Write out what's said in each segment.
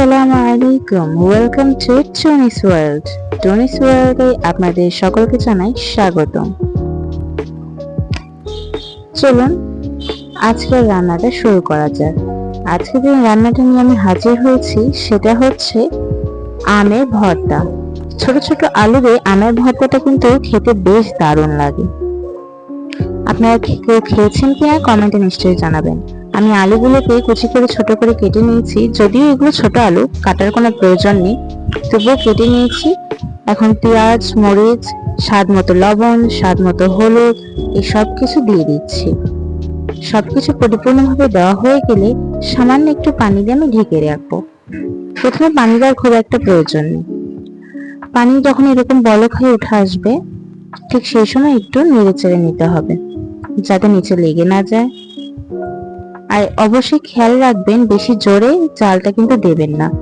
আসসালামু আলাইকুম। Welcome to Tonni's world Tonni's ওয়ার্ল্ডে আপনাদের সকলকে জানাই স্বাগতম। চলুন, আজকের রান্নাটা শুরু করা যাক। আজকে যে রান্নাটা নিয়ে আমি হাজির হয়েছি, সেটা হচ্ছে আমের ভর্তা। ছোট ছোট আলুরে আমের ভর্তাটা কিন্তু খেতে বেশ দারুণ লাগে। আপনারা কেউ খেয়েছেন কিনা, কমেন্টে নিশ্চয়ই জানাবেন। আমি আলুগুলোকে কুচি করে ছোট করে কেটে নিয়েছি। যদিও এগুলো ছোট আলু, কাটার কোনো প্রয়োজন নেই। তবুও কেটে নিয়েছি। এখন পেঁয়াজ, মরিচ, স্বাদ মতো লবণ, স্বাদ মতো হলুদ, এই সব কিছু দিয়ে দিচ্ছি। সবকিছু পরিপূর্ণভাবে দেওয়া হয়ে গেলে সামান্য একটু পানি দিয়ে আমি ঢেকে রাখব। প্রথমে পানি দেওয়ার খুব একটা প্রয়োজন নেই। পানি যখন এরকম বলক হয়ে উঠে আসবে, ঠিক সেই সময় একটু নেড়ে চেড়ে নিতে হবে, যাতে নিচে লেগে না যায়। আর অবশ্যই খেয়াল রাখবেন, বেশি জোরে জালটা কিন্তু দেবেন না।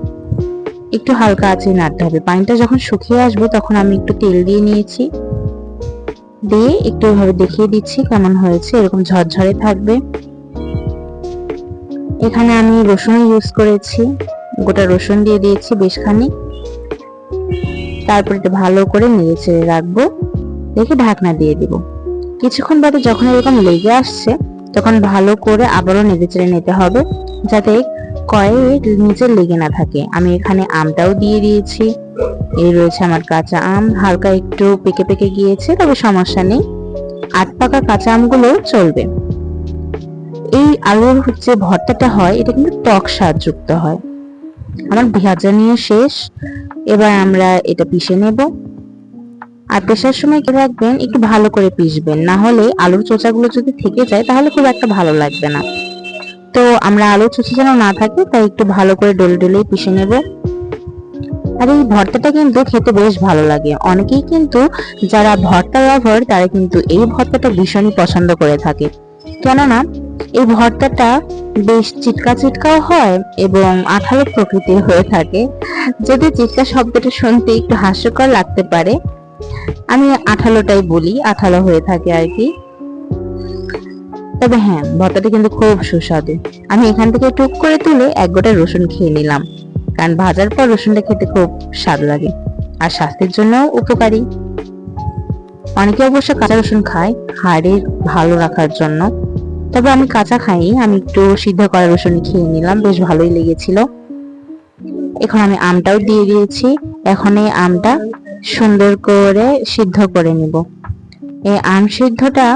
একটু হালকা আঁচে নাড়তে হবে। পানিটা যখন শুকিয়ে আসবে, তখন আমি একটু তেল দিয়ে নিয়েছি। দিয়ে একটু এভাবে দেখিয়ে দিচ্ছি কেমন হয়েছে। এরকম ঝরঝরে থাকবে। এখানে আমি রসুন ইউজ করেছি। গোটা রসুন দিয়ে দিয়েছি বেশ খানিক। তারপর এটা ভালো করে নেড়ে চেড়ে রাখব। রেখে ঢাকনা দিয়ে দিব। কিছুক্ষণ বাদে যখন এরকম লেগে আসছে তখন ভালো করে আবারও নেড়ে চেড়ে নিতে হবে যাতে কয়েক নিচে লেগে না থাকে। আমি এখানে আমটাও দিয়ে দিয়েছি। এই রয়েছে আমার কাঁচা আম। হালকা একটু পেকে পেকে গিয়েছে, তবে সমস্যা নেই। আট পাকা কাঁচা আমগুলো চলবে। এই আলুর যে ভর্তাটা হয়, এটা কিন্তু টক স্বাদযুক্ত হয়। আমার ভাজা নিয়ে শেষ। এবার আমরা এটা পিষে নেব। আর পেশার সময় কি রাখবেন? একটু ভালো করে পিষবেন। না হলে আলুর চোচাগুলো যদি থেকে যায়, তাহলে খুব একটা ভালো লাগবে না। তো আমরা আলুর চোচা যেন না থাকে, তাই একটু ভালো করে ডলে ডলে পিষে নেব। আর এই ভর্তাটা কিন্তু খেতে বেশ ভালো লাগে। অনেকেই কিন্তু যারা ভর্তা লাভার, তারা কিন্তু এই ভর্তাটা ভীষণই পছন্দ করে থাকে। কেননা, এই ভর্তাটা বেশ চিটকা চিটকাও হয় এবং আঠালো প্রকৃতির হয়ে থাকে। যদি চিটকা শব্দটা শুনতে একটু হাস্যকর লাগতে পারে আমি আঠালোটাই বলি, আঠালো হয়ে থাকে আর কি। তবে হ্যাঁ ভর্তাটা কিন্তু খুব সুস্বাদু। আমি এখান থেকে টুক করে তুলে এক গোটা রসুন খেয়ে নিলাম, কারণ ভাজার পর রসুনটা খেতে খুব স্বাদ লাগে আর স্বাস্থ্যের জন্য উপকারী। অনেকে অবশ্য কাঁচা রসুন খায় হাড়ের ভালো রাখার জন্য। তবে আমি কাঁচা খাইনি, আমি একটু সিদ্ধ করা রসুন খেয়ে নিলাম, বেশ ভালোই লেগেছিল। এখন আমি আমটাও দিয়ে দিয়েছি। এখন এই আমটা সুন্দর করে সিদ্ধ করে নিব। এই আম সিদ্ধটা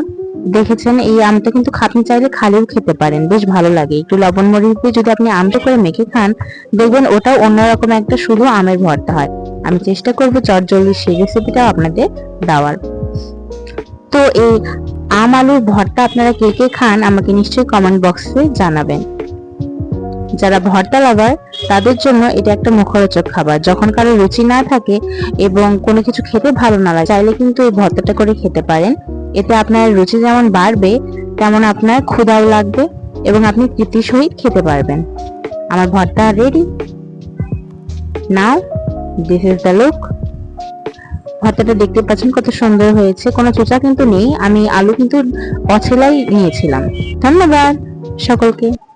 দেখেছেন, এই আমটা কিন্তু আপনি চাইলে খালিও খেতে পারেন, বেশ ভালো লাগে। একটু লবণ মরিচ দিয়ে যদি আপনি আমটা করে মেখে খান, দেখবেন ওটাও অন্যরকম একটা শুধু আমের ভর্তা হয়। আমি চেষ্টা করব চটজলদি সেই রেসিপিটাও আপনাদের দেওয়ার। তো এই আম আলুর ভর্তা আপনারা কে কে খান, আমাকে নিশ্চয়ই কমেন্ট বক্সে জানাবেন। যারা ভর্তা লাভার, তাদের জন্য এটা একটা মুখরোচক খাবার। যখন কারও রুচি না থাকে এবং কোনো কিছু খেতে ভালো না লাগে, চাইলে কিন্তু এই ভর্তাটা করে খেতে পারেন। এতে আপনার রুচি যেমন বাড়বে, তেমন আপনার ক্ষুধাও লাগবে এবং আপনি তৃপ্তির সহিত খেতে পারবেন। আমার ভর্তা ready now this is the look ভর্তাটা দেখতে পাচ্ছেন কত সুন্দর হয়েছে। কোনো চোচা কিন্তু নেই। আমি আলু কিন্তু অছেলাই নিয়েছিলাম। ধন্যবাদ সকলকে।